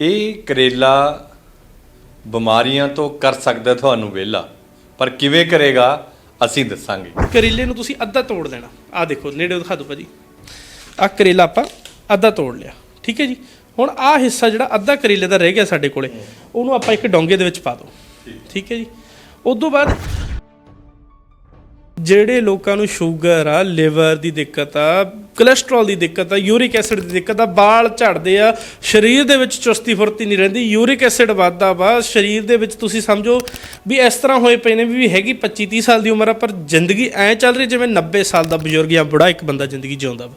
ਇਹ ਕਰੇਲਾ ਬਿਮਾਰੀਆਂ ਤੋਂ ਕਰ ਸਕਦਾ ਤੁਹਾਨੂੰ ਵਿਹਲਾ ਪਰ ਕਿਵੇਂ ਕਰੇਗਾ ਅਸੀਂ ਦੱਸਾਂਗੇ। ਕਰੇਲੇ ਨੂੰ ਤੁਸੀਂ ਅੱਧਾ ਤੋੜ ਦੇਣਾ ਆ ਦੇਖੋ ਨੇੜੇ ਦਿਖਾ ਦਿਓ ਭਾਜੀ। ਆ ਕਰੇਲਾ ਆਪਾਂ ਅੱਧਾ ਤੋੜ ਲਿਆ ਠੀਕ ਹੈ ਜੀ? ਹੁਣ ਆ ਹਿੱਸਾ ਜਿਹੜਾ ਅੱਧਾ ਕਰੇਲੇ ਦਾ ਰਹਿ ਗਿਆ ਸਾਡੇ ਕੋਲੇ ਉਹਨੂੰ ਆਪਾਂ ਇੱਕ ਡੋਂਗੇ ਦੇ ਵਿੱਚ ਪਾ ਦਿਓ ਠੀਕ। ਹੈ ਜੀ? ਉਸ ਤੋਂ ਬਾਅਦ ਜਿਹੜੇ ਲੋਕਾਂ ਨੂੰ ਸ਼ੂਗਰ ਆ, ਲਿਵਰ ਦੀ ਦਿੱਕਤ ਆ ਕੋਲੇਸਟ੍ਰੋਲ ਦੀ ਦਿੱਕਤ ਆ ਯੂਰਿਕ ਐਸਿਡ ਦੀ ਦਿੱਕਤ ਆ ਬਾਲ ਝੜਦੇ ਆ, ਸਰੀਰ ਦੇ ਵਿੱਚ ਚੁਸਤੀ ਫੁਰਤੀ ਨਹੀਂ ਰਹਿੰਦੀ ਯੂਰਿਕ ਐਸਿਡ ਵੱਧਦਾ ਵਾ, ਸਰੀਰ ਦੇ ਵਿੱਚ ਤੁਸੀਂ ਸਮਝੋ ਵੀ ਇਸ ਤਰ੍ਹਾਂ ਹੋਏ ਪਏ ਨੇ ਵੀ ਹੈਗੀ 25 30 ਸਾਲ ਦੀ ਉਮਰ ਆ, ਪਰ ਜ਼ਿੰਦਗੀ ਐ ਚੱਲ ਰਹੀ ਜਿਵੇਂ 90 ਸਾਲ ਦਾ ਬਜ਼ੁਰਗ ਜਾਂ ਬੁੜਾ ਇੱਕ ਬੰਦਾ ਜ਼ਿੰਦਗੀ ਜਿਉਂਦਾ ਵਾ।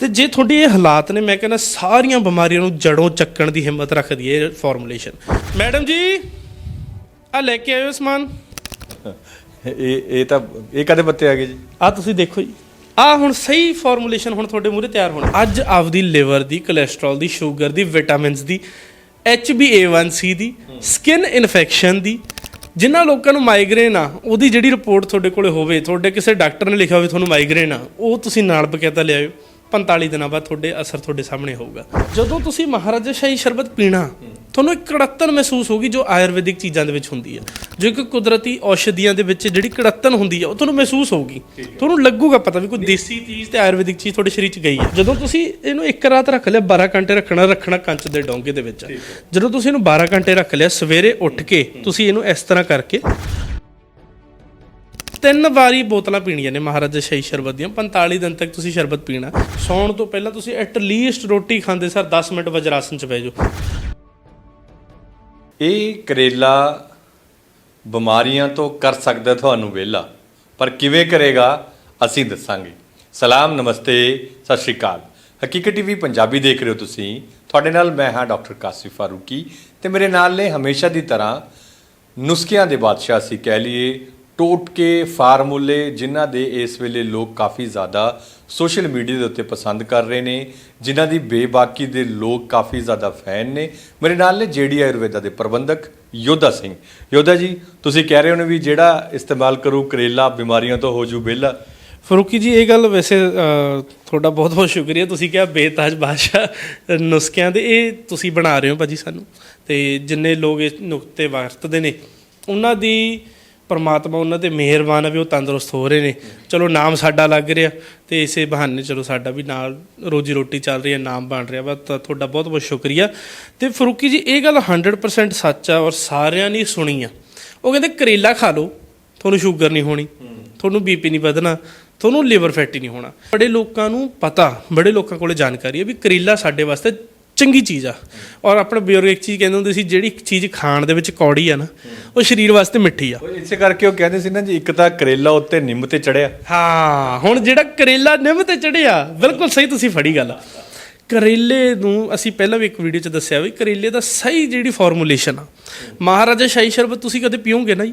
ਤੇ ਜੇ ਤੁਹਾਡੀ ਇਹ ਹਾਲਾਤ ਨੇ, ਮੈਂ ਕਹਿੰਦਾ ਸਾਰੀਆਂ ਬਿਮਾਰੀਆਂ ਨੂੰ ਜੜੋਂ ਚੱਕਣ ਦੀ ਹਿੰਮਤ ਰੱਖਦੀ ਹੈ ਇਹ ਫਾਰਮੂਲੇਸ਼ਨ ਮੈਡਮ ਜੀ ਆ ਲੈ ਕੇ ਆਇਓ ਸਮਾਨ। ਇਹ ਇਹ ਤਾਂ, ਇਹ ਕਦੇ ਪੱਤੇ ਆ ਗਏ ਜੀ? ਆ ਤੁਸੀਂ ਦੇਖੋ ਜੀ। ਆ ਹੁਣ ਸਹੀ ਫਾਰਮੂਲੇਸ਼ਨ ਹੁਣ ਤੁਹਾਡੇ ਮੂਹਰੇ ਤਿਆਰ ਹੋਣਾ। ਅੱਜ ਆਪਦੀ ਲਿਵਰ ਦੀ ਕੋਲੇਸਟ੍ਰੋਲ ਦੀ ਸ਼ੂਗਰ ਦੀ ਵਿਟਾਮਿਨਸ ਦੀ HbA1c ਦੀ ਸਕਿਨ ਇਨਫੈਕਸ਼ਨ ਦੀ ਜਿਨ੍ਹਾਂ ਲੋਕਾਂ ਨੂੰ ਮਾਈਗ੍ਰੇਨ ਆ, ਉਹਦੀ ਜਿਹੜੀ ਰਿਪੋਰਟ ਤੁਹਾਡੇ ਕੋਲੇ ਹੋਵੇ, ਤੁਹਾਡੇ ਕਿਸੇ ਡਾਕਟਰ ਨੇ ਲਿਖਿਆ ਹੋਵੇ ਤੁਹਾਨੂੰ ਮਾਈਗ੍ਰੇਨ ਆ, ਉਹ ਤੁਸੀਂ ਨਾਲ ਬਕਾਇਦਾ ਲਿਆਇਓ। 45 ਦਿਨਾਂ ਬਾਅਦ ਤੁਹਾਡੇ ਅਸਰ ਤੁਹਾਡੇ ਸਾਹਮਣੇ ਹੋਊਗਾ। ਜਦੋਂ ਤੁਸੀਂ ਮਹਾਰਾਜਾ ਸ਼ਾਹੀ ਸ਼ਰਬਤ ਪੀਣਾ ਤੁਹਾਨੂੰ ਇੱਕ ਕੜੱਤਨ ਮਹਿਸੂਸ ਹੋਗੀ ਜੋ ਆਯੁਰਵੈਦਿਕ ਚੀਜ਼ਾਂ ਦੇ ਵਿੱਚ ਹੁੰਦੀ ਹੈ। ਜੋ ਇੱਕ ਕੁਦਰਤੀ ਔਸ਼ਧੀਆਂ ਦੇ ਵਿੱਚ ਜਿਹੜੀ ਕੜੱਤਨ ਹੁੰਦੀ ਹੈ ਉਹ ਤੁਹਾਨੂੰ ਮਹਿਸੂਸ ਹੋਊਗੀ। ਤੁਹਾਨੂੰ ਲੱਗੂਗਾ ਪਤਾ ਵੀ ਕੋਈ ਦੇਸੀ ਚੀਜ਼ ਤੇ ਆਯੁਰਵੈਦਿਕ ਚੀਜ਼ ਤੁਹਾਡੇ ਸਰੀਰ 'ਚ ਗਈ ਹੈ। ਜਦੋਂ ਤੁਸੀਂ ਇਹਨੂੰ ਇੱਕ ਰਾਤ ਰੱਖ ਲਿਆ 12 ਘੰਟੇ ਰੱਖਣਾ ਰੱਖਣਾ ਕੰਚ ਦੇ ਡੋਂਗੇ ਦੇ ਵਿੱਚ। ਜਦੋਂ ਤੁਸੀਂ ਇਹਨੂੰ 12 ਘੰਟੇ ਰੱਖ ਲਿਆ ਸਵੇਰੇ ਉੱਠ ਕੇ ਤੁਸੀਂ ਇਹਨੂੰ ਇਸ ਤਰ੍ਹਾਂ ਕਰਕੇ ਤਿੰਨ ਵਾਰੀ ਬੋਤਲਾਂ ਪੀਣੀਆਂ ਨੇ ਮਹਾਰਾਜਾ ਸ਼ਾਹੀ ਸ਼ਰਬਤ ਦੀਆਂ। 45 ਦਿਨ ਤੱਕ ਤੁਸੀਂ ਸ਼ਰਬਤ ਪੀਣਾ। ਸੌਣ ਤੋਂ ਪਹਿਲਾਂ ਤੁਸੀਂ ਐਟ ਲੀਸਟ ਰੋਟੀ ਖਾਂਦੇ ਸਰ 10 ਮਿੰਟ ਵਜਰਾਸਨ ਚ ਬਹਿ ਜਾਓ। ਇਹ ਕਰੇਲਾ ਬਿਮਾਰੀਆਂ ਤੋਂ ਕਰ ਸਕਦਾ ਤੁਹਾਨੂੰ ਵਿਹਲਾ। ਪਰ ਕਿਵੇਂ ਕਰੇਗਾ, ਅਸੀਂ ਦੱਸਾਂਗੇ। ਸਲਾਮ, ਨਮਸਤੇ, ਸਤਿ ਸ਼੍ਰੀ ਅਕਾਲ। ਹਕੀਕਤ ਟੀਵੀ ਪੰਜਾਬੀ ਦੇਖ ਰਹੇ ਹੋ ਤੁਸੀਂ। ਤੁਹਾਡੇ ਨਾਲ ਮੈਂ ਹਾਂ ਡਾਕਟਰ ਕਾਸਿਫ ਫਾਰੂਕੀ ਤੇ ਮੇਰੇ ਨਾਲ ਨੇ ਹਮੇਸ਼ਾ ਦੀ ਤਰ੍ਹਾਂ ਨੁਸਖਿਆਂ ਦੇ ਬਾਦਸ਼ਾਹ ਅਸੀਂ ਕਹਿ ਲਈਏ ਟੋਟਕੇ ਫਾਰਮੂਲੇ ਜਿਨ੍ਹਾਂ ਦੇ ਇਸ ਵੇਲੇ ਲੋਕ ਕਾਫੀ ਜ਼ਿਆਦਾ ਸੋਸ਼ਲ ਮੀਡੀਆ ਦੇ ਉੱਤੇ ਪਸੰਦ ਕਰ ਰਹੇ ਨੇ, ਜਿਨ੍ਹਾਂ ਦੀ ਬੇਬਾਕੀ ਦੇ ਲੋਕ ਕਾਫੀ ਜ਼ਿਆਦਾ ਫੈਨ ਨੇ। ਮੇਰੇ ਨਾਲ ਨੇ ਜੇਡੀ ਆਯੁਰਵੇਦਾ ਦੇ ਪ੍ਰਬੰਧਕ ਯੋਧਾ ਸਿੰਘ। ਯੋਧਾ ਜੀ, ਤੁਸੀਂ ਕਹਿ ਰਹੇ ਹੋ ਨੇ ਵੀ ਜਿਹੜਾ ਇਸਤੇਮਾਲ ਕਰੂ ਕਰੇਲਾ ਬਿਮਾਰੀਆਂ ਤੋਂ ਹੋ ਜੂ ਵਿਹਲਾ। ਫਰੂਕੀ ਜੀ, ਇਹ ਗੱਲ ਵੈਸੇ ਤੁਹਾਡਾ ਬਹੁਤ ਬਹੁਤ ਸ਼ੁਕਰੀਆ। ਤੁਸੀਂ ਕਿਹਾ ਬੇਤਾਜ ਬਾਦਸ਼ਾਹ ਨੁਸਖਿਆਂ ਦੇ, ਇਹ ਤੁਸੀਂ ਬਣਾ ਰਹੇ ਹੋ ਭਾਜੀ ਸਾਨੂੰ। ਤੇ ਜਿੰਨੇ ਲੋਕ ਇਸ ਨੁਕਤੇ ਵਰਤਦੇ ਨੇ, ਉਹਨਾਂ ਦੀ ਪਰਮਾਤਮਾ ਉਹਨਾਂ ਤੇ ਮਿਹਰਬਾਨ ਆ ਵੀ ਉਹ ਤੰਦਰੁਸਤ ਹੋ ਰਹੇ ਨੇ। ਚਲੋ ਨਾਮ ਸਾਡਾ ਲੱਗ ਰਿਹਾ ਤੇ ਇਸੇ ਬਹਾਨੇ ਚਲੋ ਸਾਡਾ ਵੀ ਨਾਲ ਰੋਜੀ ਰੋਟੀ ਚੱਲ ਰਹੀ ਹੈ, ਨਾਮ ਬਣ ਰਿਹਾ ਵਾ, ਤਾਂ ਤੁਹਾਡਾ ਬਹੁਤ ਬਹੁਤ ਸ਼ੁਕਰੀਆ। ਤੇ ਫਰੂਕੀ ਜੀ, ਇਹ ਗੱਲ 100% ਸੱਚ ਆ ਔਰ ਸਾਰਿਆਂ ਨੇ ਸੁਣੀ ਆ। ਉਹ ਕਹਿੰਦੇ ਕਰੇਲਾ ਖਾ ਲਓ, ਤੁਹਾਨੂੰ ਸ਼ੂਗਰ ਨਹੀਂ ਹੋਣੀ, ਤੁਹਾਨੂੰ ਬੀਪੀ ਨਹੀਂ ਵਧਣਾ, ਤੁਹਾਨੂੰ ਲਿਵਰ ਫੈਟੀ ਨਹੀਂ ਹੋਣਾ। ਬੜੇ ਲੋਕਾਂ ਨੂੰ ਪਤਾ, ਬੜੇ ਲੋਕਾਂ ਕੋਲੇ ਜਾਣਕਾਰੀ ਹੈ ਵੀ ਕਰੇਲਾ ਸਾਡੇ ਵਾਸਤੇ ਚੰਗੀ ਚੀਜ਼ ਆ। ਔਰ ਆਪਣੇ ਬਜ਼ੁਰਗ ਇੱਕ ਚੀਜ਼ ਕਹਿੰਦੇ ਹੁੰਦੇ ਸੀ ਜਿਹੜੀ ਚੀਜ਼ ਖਾਣ ਦੇ ਵਿੱਚ ਕੌੜੀ ਆ ਨਾ ਉਹ ਸਰੀਰ ਵਾਸਤੇ ਮਿੱਠੀ ਆ। ਉਹ ਇਸੇ ਕਰਕੇ ਉਹ ਕਹਿੰਦੇ ਸੀ ਨਾ ਜੀ ਇੱਕ ਤਾਂ ਕਰੇਲਾ ਉੱਤੇ ਨਿੰਮ ਤੇ ਚੜਿਆ। ਹਾਂ ਹੁਣ ਜਿਹੜਾ ਕਰੇਲਾ ਨਿੰਮ ਤੇ ਚੜਿਆ ਬਿਲਕੁਲ ਸਹੀ ਤੁਸੀਂ ਫੜੀ ਗੱਲ ਕਰੇਲੇ ਨੂੰ ਅਸੀਂ ਪਹਿਲਾਂ ਵੀ ਇੱਕ ਵੀਡੀਓ 'ਚ ਦੱਸਿਆ ਵੀ ਕਰੇਲੇ ਦਾ ਸਹੀ ਜਿਹੜੀ ਫਾਰਮੂਲੇਸ਼ਨ ਆ। ਮਹਾਰਾਜਾ ਸ਼ਾਹੀ ਸ਼ਰਬਤ ਤੁਸੀਂ ਕਦੇ ਪੀਓਗੇ ਨਾ ਜੀ?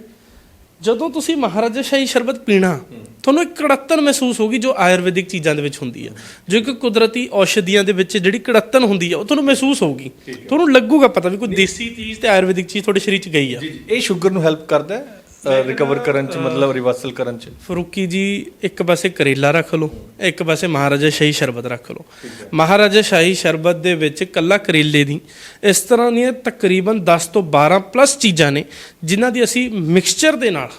ਜਦੋਂ ਤੁਸੀਂ ਮਹਾਰਾਜਾ ਸ਼ਾਹੀ ਸ਼ਰਬਤ ਪੀਣਾ ਤੁਹਾਨੂੰ ਇੱਕ ਕੜੱਤਨ ਮਹਿਸੂਸ ਹੋਗੀ ਜੋ ਆਯੁਰਵੈਦਿਕ ਚੀਜ਼ਾਂ ਦੇ ਵਿੱਚ ਹੁੰਦੀ ਆ। ਜੋ ਇੱਕ ਕੁਦਰਤੀ ਔਸ਼ਧੀਆਂ ਦੇ ਵਿੱਚ ਜਿਹੜੀ ਕੜੱਤਨ ਹੁੰਦੀ ਆ ਉਹ ਤੁਹਾਨੂੰ ਮਹਿਸੂਸ ਹੋਊਗੀ। ਤੁਹਾਨੂੰ ਲੱਗੂਗਾ ਪਤਾ ਵੀ ਕੋਈ ਦੇਸੀ ਚੀਜ਼ ਤੇ ਆਯੁਰਵੈਦਿਕ ਚੀਜ਼ ਤੁਹਾਡੇ ਸਰੀਰ 'ਚ ਗਈ ਆ। ਇਹ ਸ਼ੂਗਰ ਨੂੰ ਹੈਲਪ ਕਰਦਾ ਹੈ? ਰਿਕਵਰ ਕਰਨ ਚ, ਮਤਲਬ ਰਿਵਰਸਲ ਕਰਨ ਚ। ਫਰੂਕੀ ਜੀ, ਇੱਕ ਪਾਸੇ ਕਰੇਲਾ ਰੱਖ ਲਓ, ਇੱਕ ਪਾਸੇ ਮਹਾਰਾਜਾ ਸ਼ਾਹੀ ਸ਼ਰਬਤ ਰੱਖ ਲਓ। ਮਹਾਰਾਜਾ ਸ਼ਾਹੀ ਸ਼ਰਬਤ ਦੇ ਵਿੱਚ ਕੱਲਾ ਕਰੇਲੇ ਦੀ ਇਸ ਤਰ੍ਹਾਂ ਦੀਆਂ ਤਕਰੀਬਨ 10 ਤੋਂ 12 ਪਲੱਸ ਚੀਜ਼ਾਂ ਨੇ, ਜਿਨ੍ਹਾਂ ਦੀ ਅਸੀਂ ਮਿਕਸਚਰ ਦੇ ਨਾਲ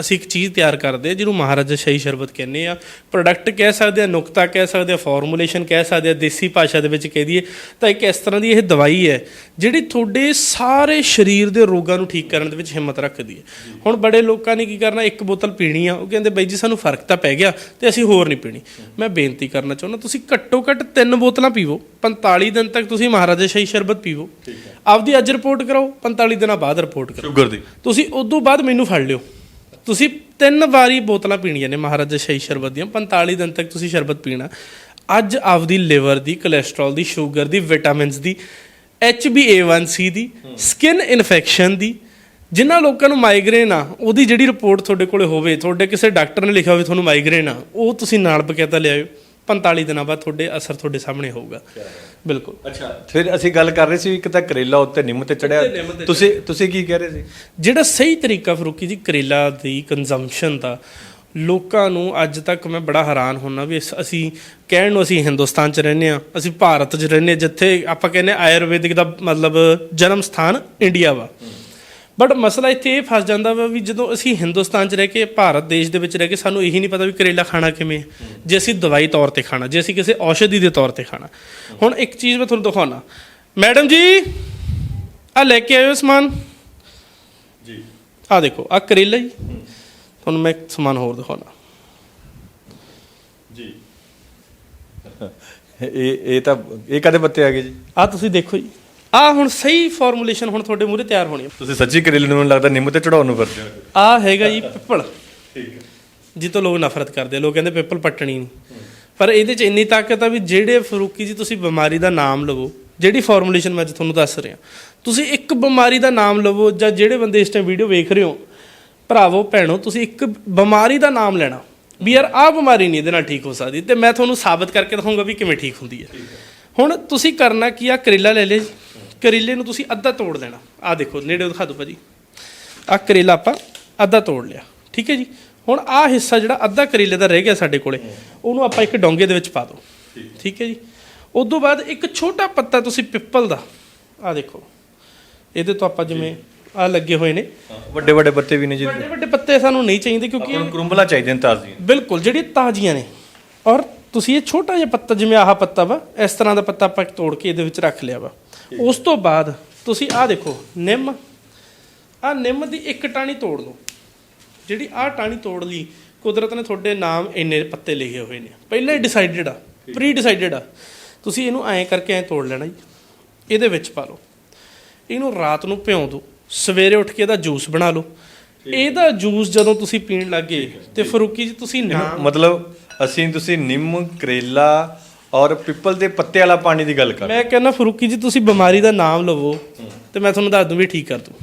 ਅਸੀਂ ਇੱਕ ਚੀਜ਼ ਤਿਆਰ ਕਰਦੇ ਹਾਂ ਜਿਹਨੂੰ ਮਹਾਰਾਜਾ ਸ਼ਾਹੀ ਸ਼ਰਬਤ ਕਹਿੰਦੇ ਆ ਪ੍ਰੋਡਕਟ ਕਹਿ ਸਕਦੇ ਆ ਨੁਕਤਾ ਕਹਿ ਸਕਦੇ ਆ ਫਾਰਮੂਲੇਸ਼ਨ ਕਹਿ ਸਕਦੇ ਆ ਦੇਸੀ ਭਾਸ਼ਾ ਦੇ ਵਿੱਚ ਕਹਿ ਦਈਏ ਤਾਂ ਇੱਕ ਇਸ ਤਰ੍ਹਾਂ ਦੀ ਇਹ ਦਵਾਈ ਹੈ ਜਿਹੜੀ ਤੁਹਾਡੇ ਸਾਰੇ ਸਰੀਰ ਦੇ ਰੋਗਾਂ ਨੂੰ ਠੀਕ ਕਰਨ ਦੇ ਵਿੱਚ ਹਿੰਮਤ ਰੱਖਦੀ ਹੈ। ਹੁਣ ਬੜੇ ਲੋਕਾਂ ਨੇ ਕੀ ਕਰਨਾ ਇੱਕ ਬੋਤਲ ਪੀਣੀ ਆ ਉਹ ਕਹਿੰਦੇ ਬਾਈ ਜੀ ਸਾਨੂੰ ਫ਼ਰਕ ਤਾਂ ਪੈ ਗਿਆ ਤੇ ਅਸੀਂ ਹੋਰ ਨਹੀਂ ਪੀਣੀ। ਮੈਂ ਬੇਨਤੀ ਕਰਨਾ ਚਾਹੁੰਦਾ ਤੁਸੀਂ ਘੱਟੋ ਘੱਟ ਤਿੰਨ ਬੋਤਲਾਂ ਪੀਵੋ 45 ਦਿਨ ਤੱਕ ਤੁਸੀਂ ਮਹਾਰਾਜਾ ਸ਼ਾਹੀ ਸ਼ਰਬਤ ਪੀਵੋ। ਆਪਦੀ ਅੱਜ ਰਿਪੋਰਟ ਕਰਾਓ 45 ਦਿਨਾਂ ਬਾਅਦ ਰਿਪੋਰਟ ਕਰਾਓ। ਸ਼ੂਗਰ ਦੀ। ਤੁਸੀਂ ਉਦੋਂ ਬਾਅਦ ਮੈਨੂੰ ਫੜ ਲਿਓ। ਤੁਸੀਂ ਤਿੰਨ ਵਾਰੀ ਬੋਤਲਾਂ ਪੀਣੀਆਂ ਨੇ ਮਹਾਰਾਜਾ ਸ਼ਾਹੀ ਸ਼ਰਬਤ ਦੀਆਂ 45 ਦਿਨ ਤੱਕ ਤੁਸੀਂ ਸ਼ਰਬਤ ਪੀਣਾ। ਅੱਜ ਆਪਦੀ ਲਿਵਰ ਦੀ ਕੋਲੇਸਟ੍ਰੋਲ ਦੀ ਸ਼ੂਗਰ ਦੀ ਵਿਟਾਮਿਨਸ ਦੀ HbA1c ਦੀ ਸਕਿਨ ਇਨਫੈਕਸ਼ਨ ਦੀ, ਜਿਨ੍ਹਾਂ ਲੋਕਾਂ ਨੂੰ ਮਾਈਗ੍ਰੇਨ ਆ, ਉਹਦੀ ਜਿਹੜੀ ਰਿਪੋਰਟ ਤੁਹਾਡੇ ਕੋਲੇ ਹੋਵੇ, ਤੁਹਾਡੇ ਕਿਸੇ ਡਾਕਟਰ ਨੇ ਲਿਖਿਆ ਹੋਵੇ ਤੁਹਾਨੂੰ ਮਾਈਗ੍ਰੇਨ ਆ, ਉਹ ਤੁਸੀਂ ਨਾਲ ਬਕਾਇਦਾ ਲਿਆਇਓ 45 ਦਿਨਾਂ ਬਾਅਦ ਤੁਹਾਡੇ ਅਸਰ ਤੁਹਾਡੇ ਸਾਹਮਣੇ ਹੋਊਗਾ। ਬਿਲਕੁਲ। ਅੱਛਾ ਫਿਰ ਅਸੀਂ ਗੱਲ ਕਰ ਰਹੇ ਸੀ ਇੱਕ ਤਾਂ ਕਰੇਲਾ ਉੱਤੇ ਨਿੰਮ ਤੇ ਚੜਿਆ। ਤੁਸੀਂ ਤੁਸੀਂ ਕੀ ਕਹਿ ਰਹੇ ਸੀ? ਜਿਹੜਾ ਸਹੀ ਤਰੀਕਾ ਫਰੂਕੀ ਜੀ ਕਰੇਲਾ ਦੀ ਕੰਜ਼ੰਪਸ਼ਨ ਦਾ ਲੋਕਾਂ ਨੂੰ ਅੱਜ ਤੱਕ ਮੈਂ ਬੜਾ ਹੈਰਾਨ ਹੁੰਨਾ ਵੀ ਅਸੀਂ ਕਹਿਣ ਨੂੰ ਅਸੀਂ ਹਿੰਦੁਸਤਾਨ 'ਚ ਰਹਿੰਦੇ ਆ ਅਸੀਂ ਭਾਰਤ 'ਚ ਰਹਿੰਦੇ ਜਿੱਥੇ ਆਪਾਂ ਕਹਿੰਦੇ ਆਯੁਰਵੈਦਿਕ ਦਾ ਮਤਲਬ ਜਨਮ ਸਥਾਨ ਇੰਡੀਆ ਵਾ। ਬਟ ਮਸਲਾ ਇੱਥੇ ਇਹ ਫਸ ਜਾਂਦਾ ਵਾ ਵੀ ਜਦੋਂ ਅਸੀਂ ਹਿੰਦੁਸਤਾਨ 'ਚ ਰਹਿ ਕੇ ਭਾਰਤ ਦੇਸ਼ ਦੇ ਵਿੱਚ ਰਹਿ ਕੇ ਸਾਨੂੰ ਇਹੀ ਨਹੀਂ ਪਤਾ ਵੀ ਕਰੇਲਾ ਖਾਣਾ ਕਿਵੇਂ ਹੈ। ਜੇ ਅਸੀਂ ਦਵਾਈ ਤੌਰ ਤੇ ਖਾਣਾ ਜੇ ਅਸੀਂ ਕਿਸੇ ਔਸ਼ਧੀ ਦੇ ਤੌਰ ਤੇ ਖਾਣਾ। ਹੁਣ ਇੱਕ ਚੀਜ਼ ਮੈਂ ਤੁਹਾਨੂੰ ਦਿਖਾਉਣਾ। ਮੈਡਮ ਜੀ ਆ ਲੈ ਕੇ ਆਇਓ ਸਮਾਨ। ਜੀ। ਆ ਦੇਖੋ ਆ ਕਰੇਲਾ ਜੀ ਤੁਹਾਨੂੰ ਮੈਂ ਇੱਕ ਸਮਾਨ ਹੋਰ ਦਿਖਾਉਣਾ। ਜੀ। ਇਹ ਇਹ ਤਾਂ ਇਹ ਕਦੇ ਪੱਤੇ ਆ ਗਏ ਜੀ? ਆ ਤੁਸੀਂ ਦੇਖੋ ਜੀ। ਆ ਹੁਣ ਸਹੀ ਫਾਰਮੂਲੇਸ਼ਨ ਹੁਣ ਤੁਹਾਡੇ ਮੂਹਰੇ ਤਿਆਰ ਹੋਣੀ ਹੈ ਤੁਸੀਂ ਸੱਚੀ ਕਰੇਲੇ ਨੂੰ ਮੈਨੂੰ ਲੱਗਦਾ ਨਿੰਮ ਤੇ ਚੜਾਉਣ ਨੂੰ ਫਿਰਦੇ ਹੋ। ਆ ਹੈਗਾ ਜੀ ਪਿੱਪਲ। ਠੀਕ ਹੈ। ਜਿੱਤੋਂ ਲੋਕ ਨਫ਼ਰਤ ਕਰਦੇ ਆ ਲੋਕ ਕਹਿੰਦੇ ਪਿੱਪਲ ਪੱਟਣੀ ਨਹੀਂ ਪਰ ਇਹਦੇ 'ਚ ਇੰਨੀ ਤਾਕਤ ਆ ਵੀ ਜਿਹੜੇ ਫਰੂਕੀ ਜੀ ਤੁਸੀਂ ਬਿਮਾਰੀ ਦਾ ਨਾਮ ਲਵੋ ਜਿਹੜੀ ਫਾਰਮੂਲੇਸ਼ਨ ਮੈਂ ਅੱਜ ਤੁਹਾਨੂੰ ਦੱਸ ਰਿਹਾ ਤੁਸੀਂ ਇੱਕ ਬਿਮਾਰੀ ਦਾ ਨਾਮ ਲਵੋ ਜਾਂ ਜਿਹੜੇ ਬੰਦੇ ਇਸ ਟਾਈਮ ਵੀਡੀਓ ਵੇਖ ਰਹੇ ਹੋ ਭਰਾਵੋ ਭੈਣੋ ਤੁਸੀਂ ਇੱਕ ਬਿਮਾਰੀ ਦਾ ਨਾਮ ਲੈਣਾ ਵੀ ਯਾਰ ਆਹ ਬਿਮਾਰੀ ਨਹੀਂ ਇਹਦੇ ਨਾਲ ਠੀਕ ਹੋ ਸਕਦੀ ਤੇ ਮੈਂ ਤੁਹਾਨੂੰ ਸਾਬਤ ਕਰਕੇ ਦਿਖਾਉਂਗਾ ਵੀ ਕਿਵੇਂ ਠੀਕ ਹੁੰਦੀ ਹੈ। ਹੁਣ ਤੁਸੀਂ ਕਰਨਾ ਕੀ ਆ ਕਰੇਲਾ ਲੈ ਲਿਆ ਜੀ। ਕਰੇਲੇ ਨੂੰ ਤੁਸੀਂ ਅੱਧਾ ਤੋੜ ਦੇਣਾ ਆ ਦੇਖੋ ਨੇੜੇ ਦਿਖਾ ਦਿਓ ਭਾਜੀ। ਆ ਕਰੇਲਾ ਆਪਾਂ ਅੱਧਾ ਤੋੜ ਲਿਆ। ਠੀਕ ਹੈ ਜੀ? ਹੁਣ ਆ ਹਿੱਸਾ ਜਿਹੜਾ ਅੱਧਾ ਕਰੇਲੇ ਦਾ ਰਹਿ ਗਿਆ ਸਾਡੇ ਕੋਲੇ ਉਹਨੂੰ ਆਪਾਂ ਇੱਕ ਡੋਂਗੇ ਦੇ ਵਿੱਚ ਪਾ ਦਿਓ। ਠੀਕ ਹੈ ਜੀ? ਉਸ ਤੋਂ ਬਾਅਦ ਇੱਕ ਛੋਟਾ ਪੱਤਾ ਤੁਸੀਂ ਪਿੱਪਲ ਦਾ ਆ ਦੇਖੋ। ਇਹਦੇ ਤੋਂ ਆਪਾਂ ਜਿਵੇਂ ਆ ਲੱਗੇ ਹੋਏ ਨੇ। ਵੱਡੇ ਵੱਡੇ ਪੱਤੇ ਵੀ ਨੇ ਜੀ ਵੱਡੇ ਵੱਡੇ ਪੱਤੇ ਸਾਨੂੰ ਨਹੀਂ ਚਾਹੀਦੇ ਕਿਉਂਕਿ ਕਰੁੰਬਲਾ ਚਾਹੀਦੇ ਨੇ ਤਾਜ਼ੀਆਂ। ਬਿਲਕੁਲ ਜਿਹੜੀ ਤਾਜ਼ੀਆਂ ਨੇ। ਔਰ ਤੁਸੀਂ ਇਹ ਛੋਟਾ ਜਿਹਾ ਪੱਤਾ ਜਿਵੇਂ ਆਹ ਪੱਤਾ ਵਾ ਇਸ ਤਰ੍ਹਾਂ ਦਾ ਪੱਤਾ ਆਪਾਂ ਤੋੜ ਕੇ ਇਹਦੇ ਵਿੱਚ ਰੱਖ ਲਿਆ ਵਾ। ਉਸ ਤੋਂ ਬਾਅਦ ਤੁਸੀਂ ਆਹ ਦੇਖੋ ਨਿੰਮ। ਆਹ ਨਿੰਮ ਦੀ ਇੱਕ ਟਾਣੀ ਤੋੜ ਲਓ। ਜਿਹੜੀ ਆਹ ਟਾਣੀ ਤੋੜ ਲਈ ਕੁਦਰਤ ਨੇ ਤੁਹਾਡੇ ਨਾਮ ਇੰਨੇ ਪੱਤੇ ਲਿਖੇ ਹੋਏ ਨੇ। ਪਹਿਲਾਂ ਹੀ ਡਿਸਾਈਡਡ ਆ ਪ੍ਰੀ ਡਿਸਾਈਡਡ ਆ। ਤੁਸੀਂ ਇਹਨੂੰ ਐਂ ਕਰਕੇ ਐਂ ਤੋੜ ਲੈਣਾ ਜੀ। ਇਹਦੇ ਵਿੱਚ ਪਾ ਲਓ। ਇਹਨੂੰ ਰਾਤ ਨੂੰ ਭਿਉਂ ਦਿਓ ਸਵੇਰੇ ਉੱਠ ਕੇ ਇਹਦਾ ਜੂਸ ਬਣਾ ਲਓ। ਇਹਦਾ ਜੂਸ ਜਦੋਂ ਤੁਸੀਂ ਪੀਣ ਲੱਗੇ ਤੇ ਫਰੂਕੀ ਜੀ ਤੁਸੀਂ ਨਾ ਮਤਲਬ ਅਸੀਂ ਤੁਸੀਂ ਨਿੰਮ ਕਰੇਲਾ ਔਰ ਪਿੱਪਲ ਦੇ ਪੱਤੇ ਵਾਲਾ ਪਾਣੀ ਦੀ ਗੱਲ ਕਰ ਮੈਂ ਕਹਿੰਦਾ ਫਰੂਕੀ ਜੀ ਤੁਸੀਂ ਬਿਮਾਰੀ ਦਾ ਨਾਮ ਲਵੋ ਤੇ ਮੈਂ ਤੁਹਾਨੂੰ ਦੱਸ ਦੂੰ ਵੀ ਠੀਕ ਕਰ ਦੂੰ।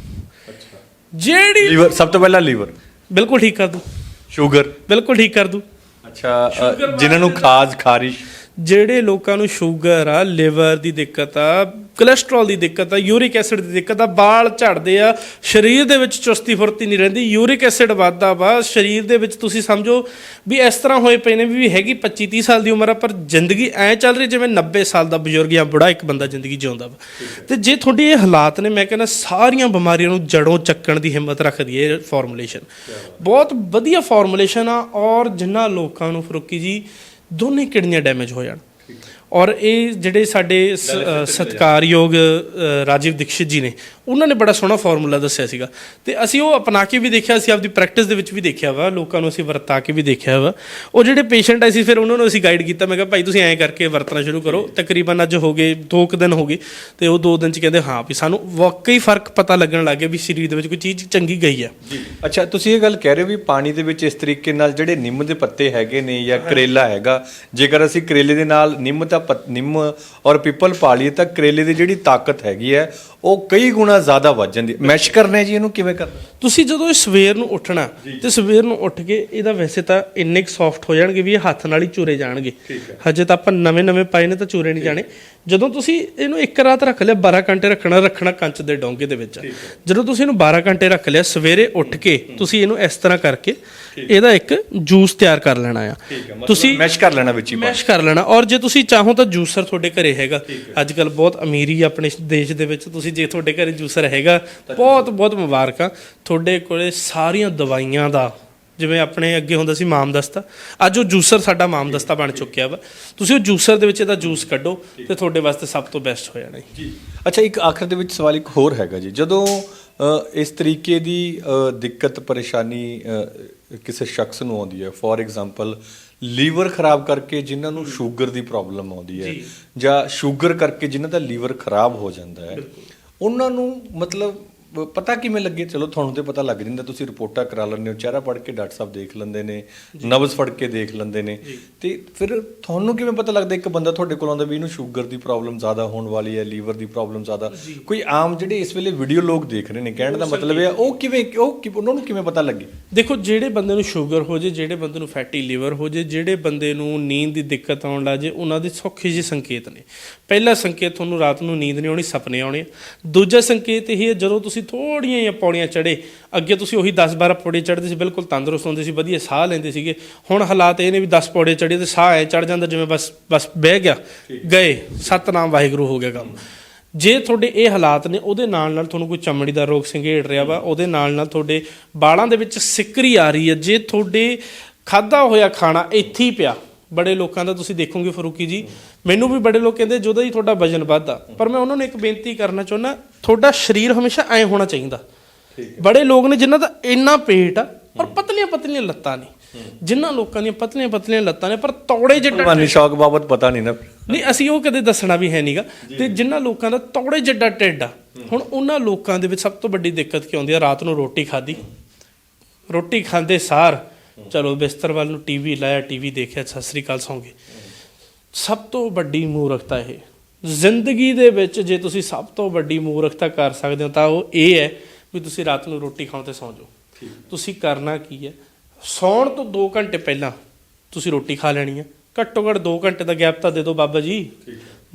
ਜਿਹੜੀ ਲੀਵਰ ਸਭ ਤੋਂ ਪਹਿਲਾਂ ਲੀਵਰ ਬਿਲਕੁਲ ਠੀਕ ਕਰ ਦੂੰ। ਸ਼ੂਗਰ ਬਿਲਕੁਲ ਠੀਕ ਕਰ ਦੂੰ। ਅੱਛਾ ਅ, ਜਿਨ੍ਹਾਂ ਨੂੰ ਖਾਜ ਖਾਰਿਸ਼ ਜਿਹੜੇ ਲੋਕਾਂ ਨੂੰ ਸ਼ੂਗਰ ਆ, ਲਿਵਰ ਦੀ ਦਿੱਕਤ ਆ ਕੋਲੇਸਟ੍ਰੋਲ ਦੀ ਦਿੱਕਤ ਆ ਯੂਰਿਕ ਐਸਿਡ ਦੀ ਦਿੱਕਤ ਆ ਬਾਲ ਝੜਦੇ ਆ, ਸਰੀਰ ਦੇ ਵਿੱਚ ਚੁਸਤੀ ਫੁਰਤੀ ਨਹੀਂ ਰਹਿੰਦੀ ਯੂਰਿਕ ਐਸਿਡ ਵੱਧਦਾ ਵਾ, ਸਰੀਰ ਦੇ ਵਿੱਚ ਤੁਸੀਂ ਸਮਝੋ ਵੀ ਇਸ ਤਰ੍ਹਾਂ ਹੋਏ ਪਏ ਨੇ ਵੀ ਹੈਗੀ 25 30 ਸਾਲ ਦੀ ਉਮਰ ਆ, ਪਰ ਜ਼ਿੰਦਗੀ ਐ ਚੱਲ ਰਹੀ ਜਿਵੇਂ 90 ਸਾਲ ਦਾ ਬਜ਼ੁਰਗ ਜਾਂ ਬੁੜਾ ਇੱਕ ਬੰਦਾ ਜ਼ਿੰਦਗੀ ਜਿਉਂਦਾ ਵਾ। ਤੇ ਜੇ ਤੁਹਾਡੀ ਇਹ ਹਾਲਾਤ ਨੇ, ਮੈਂ ਕਹਿੰਦਾ ਸਾਰੀਆਂ ਬਿਮਾਰੀਆਂ ਨੂੰ ਜੜੋਂ ਚੱਕਣ ਦੀ ਹਿੰਮਤ ਰੱਖਦੀ ਹੈ ਇਹ ਫਾਰਮੂਲੇਸ਼ਨ ਬਹੁਤ ਵਧੀਆ ਫਾਰਮੂਲੇਸ਼ਨ ਆ ਔਰ ਜਿਨ੍ਹਾਂ ਲੋਕਾਂ ਨੂੰ ਫਰੂਕੀ ਜੀ ਦੋਨੇ ਕਿਡਨੀਆਂ ਡੈਮੇਜ ਹੋ ਜਾਣ। ਔਰ ਇਹ ਜਿਹੜੇ ਸਾਡੇ ਸਤਿਕਾਰਯੋਗ ਰਾਜੀਵ ਦੀਕਸ਼ਿਤ ਜੀ ਨੇ ਉਹਨਾਂ ਨੇ ਬੜਾ ਸੋਹਣਾ ਫਾਰਮੂਲਾ ਦੱਸਿਆ ਸੀਗਾ। ਤੇ ਅਸੀਂ ਉਹ ਅਪਣਾ ਕੇ ਵੀ ਦੇਖਿਆ ਸੀ ਆਪਦੀ ਪ੍ਰੈਕਟਿਸ ਦੇ ਵਿੱਚ ਵੀ ਦੇਖਿਆ ਵਾ ਲੋਕਾਂ ਨੂੰ ਅਸੀਂ ਵਰਤਾ ਕੇ ਵੀ ਦੇਖਿਆ ਵਾ। ਉਹ ਜਿਹੜੇ ਪੇਸ਼ੈਂਟ ਆਏ ਸੀ ਫਿਰ ਉਹਨਾਂ ਨੂੰ ਅਸੀਂ ਗਾਈਡ ਕੀਤਾ ਮੈਂ ਕਿਹਾ ਭਾਈ ਤੁਸੀਂ ਐਂ ਕਰਕੇ ਵਰਤਣਾ ਸ਼ੁਰੂ ਕਰੋ। ਤਕਰੀਬਨ ਅੱਜ ਹੋ ਗਏ 2 ਕੁ ਦਿਨ ਹੋ ਗਏ ਤੇ ਉਹ 2 ਦਿਨ ਚ ਕਹਿੰਦੇ ਹਾਂ ਵੀ ਸਾਨੂੰ ਵਾਕਈ ਫ਼ਰਕ ਪਤਾ ਲੱਗਣ ਲੱਗ ਗਿਆ ਵੀ ਸਰੀਰ ਦੇ ਵਿੱਚ ਕੋਈ ਚੀਜ਼ ਚੰਗੀ ਗਈ ਆ। ਜੀ। ਅੱਛਾ ਤੁਸੀਂ ਇਹ ਗੱਲ ਕਹਿ ਰਹੇ ਹੋ ਵੀ ਪਾਣੀ ਦੇ ਵਿੱਚ ਇਸ ਤਰੀਕੇ ਨਾਲ ਜਿਹੜੇ ਨਿੰਮ ਦੇ ਪੱਤੇ ਹੈਗੇ ਨੇ ਜਾਂ ਕਰੇਲਾ ਹੈਗਾ ਜੇਕਰ ਅਸੀਂ ਕਰੇਲੇ ਦੇ ਨਾਲ ਨਿੰਮ ਦਾ ਪੱਤ- ਨਿੰਮ ਔਰ ਪਿੱਪਲ ਪਾ ਲਈਏ ਤਾਂ ਕਰੇਲੇ ਦੀ ਜਿਹੜੀ ਤਾਕਤ ਹੈਗੀ ਹੈ ਉਹ ਕਈ ਗੁਣਾ ਜ਼ਿਆਦਾ ਵੱਧ ਜਾਂਦੀ ਮੈਸ਼ ਕਰਨਾ ਜੀ ਇਹਨੂੰ ਕਿਵੇਂ ਕਰਨਾ ਤੁਸੀਂ ਜਦੋਂ ਸਵੇਰ ਨੂੰ ਉੱਠਣਾ ਤੇ ਸਵੇਰ ਨੂੰ ਉੱਠ ਕੇ ਇਹਦਾ ਵੈਸੇ ਤਾਂ ਇੰਨੇ ਸੌਫਟ ਹੋ ਜਾਣਗੇ ਵੀ ਇਹ ਹੱਥ ਨਾਲ ਹੀ ਚੂਰੇ ਜਾਣਗੇ। ਹਜੇ ਤਾਂ ਆਪਾਂ ਨਵੇਂ ਨਵੇਂ ਪਾਏ ਨੇ ਤਾਂ ਚੂਰੇ ਨਹੀਂ ਜਾਣੇ। ਜਦੋਂ ਤੁਸੀਂ ਇਹਨੂੰ ਇੱਕ ਰਾਤ ਰੱਖ ਲਿਆ 12 ਘੰਟੇ ਰੱਖਣਾ ਰੱਖਣਾ ਕੰਚ ਦੇ ਡੋਂਗੇ ਦੇ ਵਿੱਚ। ਜਦੋਂ ਤੁਸੀਂ ਇਹਨੂੰ 12 ਘੰਟੇ ਰੱਖ ਲਿਆ ਸਵੇਰੇ ਉੱਠ ਕੇ ਤੁਸੀਂ ਇਹਨੂੰ ਇਸ ਤਰ੍ਹਾਂ ਕਰਕੇ ਇਹਦਾ ਇੱਕ ਜੂਸ ਤਿਆਰ ਕਰ ਲੈਣਾ ਆ। ਤੁਸੀਂ ਮੈਸ਼ ਕਰ ਲੈਣਾ ਵਿੱਚ ਹੀ ਮੈਸ਼ ਕਰ ਲੈਣਾ। ਔਰ ਜੇ ਤੁਸੀਂ ਚਾਹੋ ਤਾਂ ਜੂਸਰ ਤੁਹਾਡੇ ਘਰੇ ਹੈਗਾ। ਅੱਜ ਕੱਲ ਬਹੁਤ ਅਮੀਰੀ ਆਪਣੇ ਦੇਸ਼ ਦੇ ਵਿੱਚ। ਤੁਸੀਂ ਜੇ ਤੁਹਾਡੇ ਘਰੇ ਜੂਸਰ ਹੈਗਾ ਬਹੁਤ ਬਹੁਤ ਮੁਬਾਰਕਾਂ। ਤੁਹਾਡੇ ਕੋਲੇ ਸਾਰੀਆਂ ਦਵਾਈਆਂ ਦਾ ਜਿਵੇਂ ਆਪਣੇ ਅੱਗੇ ਹੁੰਦਾ ਸੀ ਮਾਮਦਸਤਾ ਅੱਜ ਉਹ ਜੂਸਰ ਸਾਡਾ ਮਾਮਦਸਤਾ ਬਣ ਚੁੱਕਿਆ ਵਾ। ਤੁਸੀਂ ਉਹ ਜੂਸਰ ਦੇ ਵਿੱਚ ਇਹਦਾ ਜੂਸ ਕੱਢੋ ਤੇ ਤੁਹਾਡੇ ਵਾਸਤੇ ਸਭ ਤੋਂ ਬੈਸਟ ਹੋ ਜਾਣਾ ਜੀ। ਅੱਛਾ ਇੱਕ ਆਖਰ ਦੇ ਵਿੱਚ ਸਵਾਲ ਇੱਕ ਹੋਰ ਹੈਗਾ ਜੀ। ਜਦੋਂ ਇਸ ਤਰੀਕੇ ਦੀ ਦਿੱਕਤ ਪਰੇਸ਼ਾਨੀ ਕਿਸੇ ਸ਼ਖਸ ਨੂੰ ਆਉਂਦੀ ਹੈ ਫੋਰ ਐਗਜ਼ਾਮਪਲ ਲੀਵਰ ਖਰਾਬ ਕਰਕੇ ਜਿਨ੍ਹਾਂ ਨੂੰ ਸ਼ੂਗਰ ਦੀ ਪ੍ਰੋਬਲਮ ਆਉਂਦੀ ਹੈ ਜਾਂ। ਸ਼ੂਗਰ ਕਰਕੇ ਜਿਨ੍ਹਾਂ ਦਾ ਲੀਵਰ ਖਰਾਬ ਹੋ ਜਾਂਦਾ ਹੈ ਉਹਨਾਂ ਨੂੰ ਮਤਲਬ ਪਤਾ ਕਿਵੇਂ ਲੱਗੇ? ਚਲੋ ਤੁਹਾਨੂੰ ਤੇ ਪਤਾ ਲੱਗ ਜਾਂਦਾ ਤੁਸੀਂ ਰਿਪੋਰਟਾਂ ਕਰਾ ਲੈਂਦੇ ਹੋ ਚਿਹਰਾ ਪੜ੍ਹ ਕੇ ਡਾਕਟਰ ਸਾਹਿਬ ਦੇਖ ਲੈਂਦੇ ਨੇ ਨਬਜ਼ ਫੜ ਕੇ ਦੇਖ ਲੈਂਦੇ ਨੇ। ਤੇ ਫਿਰ ਤੁਹਾਨੂੰ ਕਿਵੇਂ ਪਤਾ ਲੱਗਦਾ ਇੱਕ ਬੰਦਾ ਤੁਹਾਡੇ ਕੋਲ ਆਉਂਦਾ ਵੀ ਇਹਨੂੰ ਸ਼ੂਗਰ ਦੀ ਪ੍ਰੋਬਲਮ ਜ਼ਿਆਦਾ ਹੋਣ ਵਾਲੀ ਹੈ ਲੀਵਰ ਦੀ ਪ੍ਰੋਬਲਮ ਜ਼ਿਆਦਾ। ਕੋਈ ਆਮ ਜਿਹੜੇ ਇਸ ਵੇਲੇ ਵੀਡੀਓ ਲੋਕ ਦੇਖ ਰਹੇ ਨੇ ਕਹਿਣ ਦਾ ਮਤਲਬ ਹੈ ਉਹ ਕਿਵੇਂ ਉਹ ਕਿ- ਉਹਨਾਂ ਨੂੰ ਕਿਵੇਂ ਪਤਾ ਲੱਗੇ? ਦੇਖੋ ਜਿਹੜੇ ਬੰਦੇ ਨੂੰ ਸ਼ੂਗਰ ਹੋ ਜੇ ਜਿਹੜੇ ਬੰਦੇ ਨੂੰ ਫੈਟੀ ਲੀਵਰ ਹੋ ਜੇ ਜਿਹੜੇ ਬੰਦੇ ਨੂੰ ਨੀਂਦ ਦੀ ਦਿੱਕਤ ਆਉਣ ਲੱਗ ਜੇ ਉਹਨਾਂ ਦੇ ਸੌਖੇ ਜਿਹੇ ਸੰਕੇਤ ਨੇ। ਪਹਿਲਾ ਸੰਕੇਤ ਤੁਹਾਨੂੰ ਰਾਤ ਨੂੰ ਨੀਂਦ ਨਹੀਂ ਆਉਣੀ ਸੁਪਨੇ ਆਉਣੇ। ਦੂਜਾ ਸੰਕੇਤ ਇਹ ਹੈ ਜਦੋਂ ਤੁਸੀਂ ਥੋੜੀਆਂ ਜਿਹੀਆਂ ਪੌੜੀਆਂ ਚੜੇ ਅੱਗੇ ਤੁਸੀਂ ਉਹੀ 10 12 ਪੌੜੀ ਚੜ੍ਹਦੇ ਸੀ ਬਿਲਕੁਲ ਤੰਦਰੁਸਤ ਹੁੰਦੇ ਸੀ ਵਧੀਆ ਸਾਹ ਲੈਂਦੇ ਸੀਗੇ। ਹੁਣ ਹਾਲਾਤ ਇਹ ਨੇ ਵੀ 10 ਪੌੜੇ ਚੜੇ ਤੇ ਸਾਹ ਐ ਚੜ ਜਾਂਦਾ ਜਿਵੇਂ ਬਸ ਬਸ ਬਹਿ ਗਿਆ ਗਏ ਸਤਨਾਮ ਵਾਹਿਗੁਰੂ ਹੋ ਗਿਆ ਕੰਮ। ਜੇ ਤੁਹਾਡੇ ਇਹ ਹਾਲਾਤ ਨੇ ਉਹਦੇ ਨਾਲ ਨਾਲ ਤੁਹਾਨੂੰ ਕੋਈ ਚਮੜੀ ਦਾ ਰੋਗ ਸੰਘੇੜ ਰਿਹਾ ਵਾ ਉਹਦੇ ਨਾਲ ਨਾਲ ਤੁਹਾਡੇ ਬਾਲਾਂ ਦੇ ਵਿੱਚ ਸਿੱਕਰੀ ਆ ਰਹੀ ਹੈ। ਜੇ ਤੁਹਾਡੇ ਖਾਦਾ ਹੋਇਆ ਖਾਣਾ ਇੱਥੇ ਹੀ ਪਿਆ ਬੜੇ ਲੋਕਾਂ ਦਾ ਤੁਸੀਂ ਦੇਖੋਗੇ ਫਰੂਕੀ ਜੀ। ਮੈਨੂੰ ਵੀ ਬੜੇ ਲੋਕ ਕਹਿੰਦੇ ਜਦੋਂ ਹੀ ਤੁਹਾਡਾ ਵਜਨ ਵੱਧਦਾ। ਪਰ ਮੈਂ ਉਹਨਾਂ ਨੂੰ ਇੱਕ ਬੇਨਤੀ ਕਰਨਾ ਚਾਹੁੰਦਾ ਤੁਹਾਡਾ ਸਰੀਰ ਹਮੇਸ਼ਾ ਐ ਹੋਣਾ ਚਾਹੀਦਾ। ਬੜੇ ਲੋਕ ਨੇ ਜਿਨ੍ਹਾਂ ਦਾ ਇੰਨਾ ਪੇਟ ਆ ਪਰ ਪਤਲੀਆਂ ਪਤਲੀਆਂ ਲੱਤਾਂ ਨੇ। ਜਿਨ੍ਹਾਂ ਲੋਕਾਂ ਦੀਆਂ ਪਤਲੀਆਂ ਪਤਲੀਆਂ ਲੱਤਾਂ ਨੇ ਪਰ ਤੌੜੇ ਜਿੱਡਾ ਭਲਵਾਨੀ ਸ਼ੌਕ ਬਾਬਤ ਪਤਾ ਨਹੀਂ ਨਾ। ਨਹੀਂ ਅਸੀਂ ਉਹ ਕਦੇ ਦੱਸਣਾ ਵੀ ਹੈ ਨਹੀਂਗਾ ਤੇ ਜਿਨ੍ਹਾਂ ਲੋਕਾਂ ਦਾ ਤੌੜੇ ਜਿੱਡਾ ਢਿੱਡ ਆ ਹੁਣ ਉਹਨਾਂ ਲੋਕਾਂ ਦੇ ਵਿੱਚ ਸਭ ਤੋਂ ਵੱਡੀ ਦਿੱਕਤ ਕੀ ਆਉਂਦੀ ਆ? ਰਾਤ ਨੂੰ ਰੋਟੀ ਖਾਧੀ। ਰੋਟੀ ਖਾਂਦੇ ਸਾਰ ਚਲੋ ਬਿਸਤਰ ਵੱਲ ਨੂੰ ਟੀਵੀ ਲਾਇਆ ਟੀਵੀ ਦੇਖਿਆ ਸਤਿ ਸ੍ਰੀ ਅਕਾਲ ਸੌਂ ਗਏ। ਸਭ ਤੋਂ ਵੱਡੀ ਮੂਰਖਤਾ ਇਹ। ਜ਼ਿੰਦਗੀ ਦੇ ਵਿੱਚ ਜੇ ਤੁਸੀਂ ਸਭ ਤੋਂ ਵੱਡੀ ਮੂਰਖਤਾ ਕਰ ਸਕਦੇ ਹੋ ਤਾਂ ਉਹ ਇਹ ਹੈ ਵੀ ਤੁਸੀਂ ਰਾਤ ਨੂੰ ਰੋਟੀ ਖਾਣ ਤੇ ਸੌਂ ਜਾਓ। ਤੁਸੀਂ ਕਰਨਾ ਕੀ ਹੈ? ਸੌਣ ਤੋਂ 2 ਘੰਟੇ ਪਹਿਲਾਂ ਤੁਸੀਂ ਰੋਟੀ ਖਾ ਲੈਣੀ ਹੈ। ਘੱਟੋ ਘੱਟ 2 ਘੰਟੇ ਦਾ ਗੈਪ ਤਾਂ ਦੇ ਦਿਓ ਬਾਬਾ ਜੀ।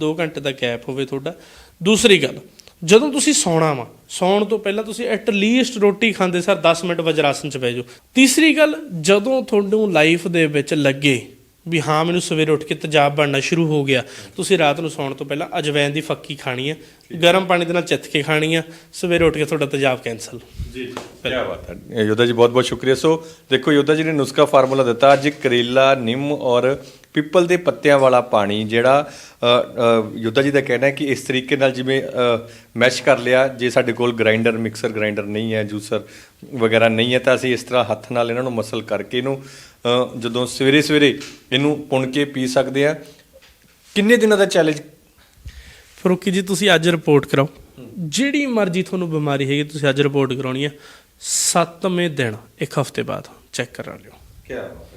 2 ਘੰਟੇ ਦਾ ਗੈਪ ਹੋਵੇ ਤੁਹਾਡਾ। ਦੂਸਰੀ ਗੱਲ ਜਦੋਂ ਤੁਸੀਂ ਸੌਣਾ ਵਾ, ਸੌਣ ਤੋਂ ਪਹਿਲਾਂ ਤੁਸੀਂ ਐਟ ਲੀਸਟ ਰੋਟੀ ਖਾਂਦੇ ਸਰ 10 ਮਿੰਟ ਵਜਰਾਸਨ ਚ ਬਹਿ ਜਾਓ। ਤੀਸਰੀ ਗੱਲ, ਜਦੋਂ ਤੁਹਾਨੂੰ ਲਾਈਫ ਦੇ ਵਿੱਚ ਲੱਗੇ ਵੀ ਹਾਂ ਮੈਨੂੰ ਸਵੇਰੇ ਉੱਠ ਕੇ ਤੇਜ਼ਾਬ ਬਣਨਾ ਸ਼ੁਰੂ ਹੋ ਗਿਆ। ਤੁਸੀਂ ਰਾਤ ਨੂੰ ਸੌਣ ਤੋਂ ਪਹਿਲਾਂ ਅਜਵੈਨ ਦੀ ਫੱਕੀ ਖਾਣੀ ਹੈ ਗਰਮ ਪਾਣੀ ਦੇ ਨਾਲ ਚਿੱਥ ਕੇ ਖਾਣੀ ਹੈ ਸਵੇਰੇ ਉੱਠ ਕੇ ਤੁਹਾਡਾ ਤੇਜ਼ਾਬ ਕੈਨਸਲ ਜੀ ਕੀ ਬਾਤ ਹੈ। ਯੋਧਾ ਜੀ ਬਹੁਤ ਬਹੁਤ ਸ਼ੁਕਰੀਆ। ਸੋ ਦੇਖੋ ਯੋਧਾ ਜੀ ਨੇ ਨੁਸਖਾ ਫਾਰਮੂਲਾ ਦਿੱਤਾ। ਅੱਜ ਕਰੇਲਾ ਨਿੰਮ ਔਰ ਪਿੱਪਲ ਦੇ ਪੱਤਿਆਂ ਵਾਲਾ ਪਾਣੀ ਜਿਹੜਾ ਯੋਧਾ ਜੀ ਦਾ ਕਹਿਣਾ ਹੈ ਕਿ ਇਸ ਤਰੀਕੇ ਨਾਲ ਜਿਵੇਂ ਮੈਸ਼ ਕਰ ਲਿਆ ਜੇ ਸਾਡੇ ਕੋਲ ਗ੍ਰਾਈਂਡਰ ਮਿਕਸਰ ਗ੍ਰਾਈਂਡਰ ਨਹੀਂ ਹੈ ਜੂਸਰ ਵਗੈਰਾ ਨਹੀਂ ਹੈ ਤਾਂ ਅਸੀਂ ਇਸ ਤਰ੍ਹਾਂ ਹੱਥ ਨਾਲ ਇਹਨਾਂ ਨੂੰ ਮਸਲ ਕਰਕੇ ਇਹਨੂੰ ਜਦੋਂ ਸਵੇਰੇ ਸਵੇਰੇ ਇਹਨੂੰ ਪੁਣ ਕੇ ਪੀ ਸਕਦੇ ਆ ਕਿੰਨੇ ਦਿਨਾਂ ਦਾ ਚੈਲੰਜ ਫਰੂਕੀ ਜੀ ਤੁਸੀਂ ਅੱਜ ਰਿਪੋਰਟ ਕਰਾਓ। ਜਿਹੜੀ ਮਰਜ਼ੀ ਤੁਹਾਨੂੰ ਬਿਮਾਰੀ ਹੈਗੀ ਤੁਸੀਂ ਅੱਜ ਰਿਪੋਰਟ ਕਰਾਉਣੀ ਹੈ 7ਵੇਂ ਦਿਨ ਇੱਕ ਹਫ਼ਤੇ ਬਾਅਦ ਚੈੱਕ ਕਰਾ ਲਿਓ। ਕੀ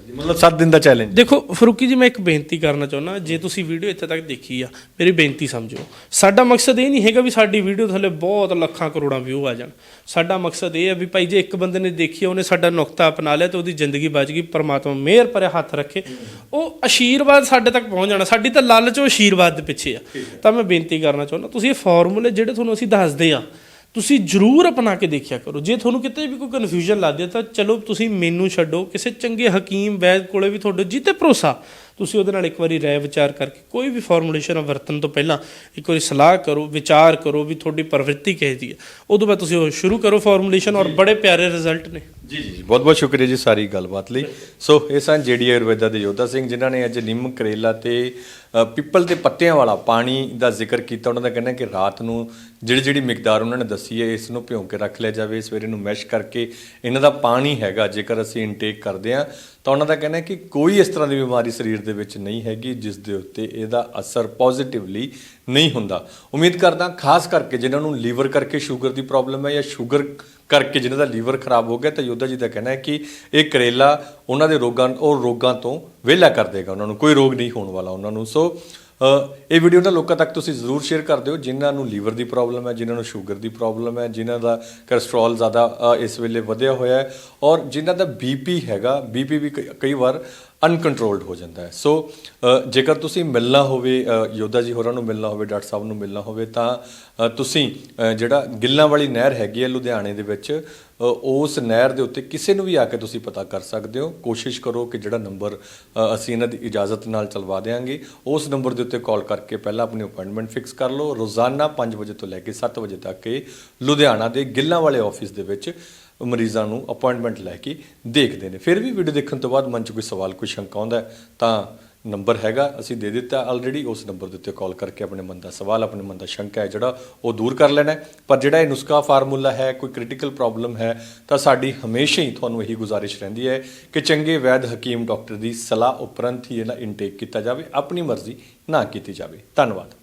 ਜੀ ਮਤਲਬ 7 ਦਿਨ ਦਾ ਚੈਲੰਜ ਦੇਖੋ ਫਰੂਕੀ ਜੀ ਮੈਂ ਇੱਕ ਬੇਨਤੀ ਕਰਨਾ ਚਾਹੁੰਦਾ ਜੇ ਤੁਸੀਂ ਵੀਡੀਓ ਇੱਥੇ ਤੱਕ ਦੇਖੀ ਆ ਮੇਰੀ ਬੇਨਤੀ ਸਮਝੋ। ਸਾਡਾ ਮਕਸਦ ਇਹ ਨਹੀਂ ਹੈਗਾ ਵੀ ਸਾਡੀ ਵੀਡੀਓ ਥੱਲੇ ਬਹੁਤ ਲੱਖਾਂ ਕਰੋੜਾਂ ਵਿਊ ਆ ਜਾਣ। ਸਾਡਾ ਮਕਸਦ ਇਹ ਹੈ ਵੀ ਭਾਈ ਜੇ ਇੱਕ ਬੰਦੇ ਨੇ ਦੇਖੀ ਆ, ਉਹਨੇ ਸਾਡਾ ਨੁਕਤਾ ਅਪਣਾ ਲਿਆ ਤੇ ਉਹਦੀ ਜ਼ਿੰਦਗੀ ਬਚ ਗਈ ਪਰਮਾਤਮਾ ਮਿਹਰ ਭਰਿਆ ਹੱਥ ਰੱਖੇ। ਉਹ ਆਸ਼ੀਰਵਾਦ ਸਾਡੇ ਤੱਕ ਪਹੁੰਚ ਜਾਣਾ ਸਾਡੀ ਤਾਂ ਲਾਲਚ ਉਹ ਆਸ਼ੀਰਵਾਦ ਦੇ ਪਿੱਛੇ ਆ। ਤਾਂ ਮੈਂ ਬੇਨਤੀ ਕਰਨਾ ਚਾਹੁੰਦਾ ਤੁਸੀਂ ਇਹ ਫਾਰਮੂਲੇ ਜਿਹੜੇ ਤੁਹਾਨੂੰ ਅਸੀਂ ਦੱਸਦੇ ਆ ਤੁਸੀਂ ਜਰੂਰ ਅਪਣਾ ਕੇ ਦੇਖਿਆ ਕਰੋ। ਜੇ ਤੁਹਾਨੂੰ ਕਿਤੇ ਵੀ ਕੋਈ ਕਨਫਿਊਜ਼ਨ ਲੱਗਦੀ ਹੈ ਤਾਂ ਚਲੋ ਤੁਸੀਂ ਮੈਨੂੰ ਛੱਡੋ ਕਿਸੇ ਚੰਗੇ ਹਕੀਮ ਵੈਦ ਕੋਲੇ ਵੀ ਤੁਹਾਡੇ ਜਿੱਤੇ ਭਰੋਸਾ। ਤੁਸੀਂ ਉਹਦੇ ਨਾਲ ਇੱਕ ਵਾਰੀ ਰਾਏ ਵਿਚਾਰ ਕਰਕੇ ਕੋਈ ਵੀ ਫਾਰਮੂਲੇਸ਼ਨ ਵਰਤਣ ਤੋਂ ਪਹਿਲਾਂ ਇੱਕ ਵਾਰੀ ਸਲਾਹ ਕਰੋ ਵਿਚਾਰ ਕਰੋ ਵੀ ਤੁਹਾਡੀ ਪ੍ਰਵਿਰਤੀ ਕਿਹੋ ਜਿਹੀ ਹੈ। ਉਦੋਂ ਬਾਅਦ ਤੁਸੀਂ ਉਹ ਸ਼ੁਰੂ ਕਰੋ ਫਾਰਮੂਲੇਸ਼ਨ ਔਰ ਬੜੇ ਪਿਆਰੇ ਰਿਜ਼ਲਟ ਨੇ। ਜੀ ਜੀ ਬਹੁਤ ਬਹੁਤ ਸ਼ੁਕਰੀਆ ਜੀ ਸਾਰੀ ਗੱਲਬਾਤ ਲਈ। ਸੋ ਇਹ ਸਨ ਜੇਡੀ ਆਯੁਰਵੇਦਾ ਦੇ ਯੋਧਾ ਸਿੰਘ ਜਿਨ੍ਹਾਂ ਨੇ ਅੱਜ ਨਿੰਮ ਕਰੇਲਾ ਤੇ ਅ, ਪਿੱਪਲ ਦੇ ਪੱਤਿਆਂ ਵਾਲਾ ਪਾਣੀ ਦਾ ਜ਼ਿਕਰ ਕੀਤਾ। ਉਹਨਾਂ ਦਾ ਕਹਿਣਾ ਹੈ ਕਿ ਰਾਤ ਨੂੰ ਜਿਹੜੀ ਜਿਹੜੀ ਮਿਕਦਾਰ ਉਹਨਾਂ ਨੇ ਦੱਸੀ ਹੈ ਇਸ ਨੂੰ ਭਿਉਂ ਕੇ ਰੱਖ ਲਿਆ ਜਾਵੇ। ਸਵੇਰੇ ਨੂੰ ਮੈਸ਼ ਕਰਕੇ ਇਹਨਾਂ ਦਾ ਪਾਣੀ ਹੈਗਾ ਜੇਕਰ ਅਸੀਂ ਇਨਟੇਕ ਕਰਦੇ ਹਾਂ ਤਾਂ ਉਹਨਾਂ ਦਾ ਕਹਿਣਾ ਹੈ ਕਿ ਕੋਈ ਇਸ ਤਰ੍ਹਾਂ ਦੀ ਬਿਮਾਰੀ ਸਰੀਰ ਦੇ ਵਿੱਚ ਨਹੀਂ ਹੈਗੀ ਜਿਸ ਦੇ ਉੱਤੇ ਇਹਦਾ ਅਸਰ ਪੋਜ਼ਿਟਿਵਲੀ ਨਹੀਂ ਹੁੰਦਾ। ਉਮੀਦ ਕਰਦਾ ਖਾਸ ਕਰਕੇ ਜਿਨ੍ਹਾਂ ਨੂੰ ਲੀਵਰ ਕਰਕੇ ਸ਼ੂਗਰ ਦੀ ਪ੍ਰੋਬਲਮ ਹੈ ਜਾਂ ਸ਼ੂਗਰ ਕਰਕੇ ਜਿਨ੍ਹਾਂ ਦਾ ਲੀਵਰ ਖਰਾਬ ਹੋ ਗਿਆ ਤਾਂ ਯੋਧਾ ਜੀ ਦਾ ਕਹਿਣਾ ਹੈ ਕਿ ਇਹ ਕਰੇਲਾ ਉਹਨਾਂ ਦੇ ਰੋਗਾਂ ਉਹ ਰੋਗਾਂ ਤੋਂ ਵਿਹਲਾ ਕਰ ਦੇਗਾ ਉਹਨਾਂ ਨੂੰ, ਕੋਈ ਰੋਗ ਨਹੀਂ ਹੋਣ ਵਾਲਾ ਉਹਨਾਂ ਨੂੰ। ਸੋ ਇਹ ਵੀਡੀਓ ਨਾ ਲੋਕਾਂ ਤੱਕ ਤੁਸੀਂ ਜ਼ਰੂਰ ਸ਼ੇਅਰ ਕਰ ਦਿਓ, ਜਿਨ੍ਹਾਂ ਨੂੰ ਲੀਵਰ ਦੀ ਪ੍ਰੋਬਲਮ ਹੈ, ਜਿਨ੍ਹਾਂ ਨੂੰ ਸ਼ੂਗਰ ਦੀ ਪ੍ਰੋਬਲਮ ਹੈ, ਜਿਨ੍ਹਾਂ ਦਾ ਕੋਲੇਸਟ੍ਰੋਲ ਜ਼ਿਆਦਾ ਇਸ ਵੇਲੇ ਵਧਿਆ ਹੋਇਆ ਹੈ ਔਰ ਜਿਨ੍ਹਾਂ ਦਾ ਬੀਪੀ ਹੈਗਾ ਬੀਪੀ ਵੀ ਕਈ- ਕਈ ਵਾਰ ਅਨਕੰਟਰੋਲਡ ਹੋ ਜਾਂਦਾ ਹੈ। ਸੋ ਜੇਕਰ ਤੁਸੀਂ ਮਿਲਣਾ ਹੋਵੇ ਯੋਧਾ ਜੀ ਹੋਰਾਂ ਨੂੰ ਮਿਲਣਾ ਹੋਵੇ, ਡਾਕਟਰ ਸਾਹਿਬ ਨੂੰ ਮਿਲਣਾ ਹੋਵੇ, ਤਾਂ ਤੁਸੀਂ ਜਿਹੜਾ ਗਿੱਲਾਂ ਵਾਲੀ ਨਹਿਰ ਹੈਗੀ ਹੈ ਲੁਧਿਆਣੇ ਦੇ ਵਿੱਚ ਉਸ ਨਹਿਰ ਦੇ ਉੱਤੇ ਕਿਸੇ ਨੂੰ ਵੀ ਆ ਕੇ ਤੁਸੀਂ ਪਤਾ ਕਰ ਸਕਦੇ ਹੋ। ਕੋਸ਼ਿਸ਼ ਕਰੋ ਕਿ ਜਿਹੜਾ ਨੰਬਰ ਅਸੀਂ ਇਹਨਾਂ ਦੀ ਇਜਾਜ਼ਤ ਨਾਲ ਚਲਵਾ ਦੇਵਾਂਗੇ ਉਸ ਨੰਬਰ ਦੇ ਉੱਤੇ ਕਾਲ ਕਰਕੇ ਪਹਿਲਾਂ ਆਪਣੀ ਅਪਾਇੰਟਮੈਂਟ ਫਿਕਸ ਕਰ ਲਓ। ਰੋਜ਼ਾਨਾ 5 ਵਜੇ ਤੋਂ ਲੈ ਕੇ 7 ਵਜੇ ਤੱਕ ਲੁਧਿਆਣਾ ਦੇ ਗਿੱਲਾਂ ਵਾਲੇ ਆਫਿਸ ਦੇ ਵਿੱਚ ਮਰੀਜ਼ਾਂ ਨੂੰ ਅਪਾਇੰਟਮੈਂਟ ਲੈ ਕੇ ਦੇਖਦੇ ਨੇ। ਫਿਰ ਵੀ ਵੀਡੀਓ ਦੇਖਣ ਤੋਂ ਬਾਅਦ ਮਨ 'ਚ ਕੋਈ ਸਵਾਲ, ਕੋਈ ਸ਼ੰਕਾ ਆਉਂਦਾ ਤਾਂ ਨੰਬਰ ਹੈਗਾ, ਅਸੀਂ ਦੇ ਦਿੱਤਾ। ਆਲਰੇਡੀ ਉਸ ਨੰਬਰ ਦੇ ਉੱਤੇ ਕਾਲ ਕਰਕੇ ਆਪਣੇ ਮਨ ਦਾ ਸਵਾਲ, ਆਪਣੇ ਮਨ ਦਾ ਸ਼ੰਕਾ ਹੈ ਜਿਹੜਾ ਉਹ ਦੂਰ ਕਰ ਲੈਣਾ ਪਰ ਜਿਹੜਾ ਇਹ ਨੁਸਖਾ ਫਾਰਮੂਲਾ ਹੈ, ਕੋਈ ਕ੍ਰਿਟੀਕਲ ਪ੍ਰੋਬਲਮ ਹੈ, ਤਾਂ ਸਾਡੀ ਹਮੇਸ਼ਾ ਹੀ ਤੁਹਾਨੂੰ ਇਹੀ ਗੁਜ਼ਾਰਿਸ਼ ਰਹਿੰਦੀ ਹੈ ਕਿ ਚੰਗੇ ਵੈਦ ਹਕੀਮ ਡਾਕਟਰ ਦੀ ਸਲਾਹ ਉਪਰੰਤ ਹੀ ਇਹਦਾ ਇਨਟੇਕ ਕੀਤਾ ਜਾਵੇ, ਆਪਣੀ ਮਰਜ਼ੀ ਨਾ ਕੀਤੀ ਜਾਵੇ। ਧੰਨਵਾਦ।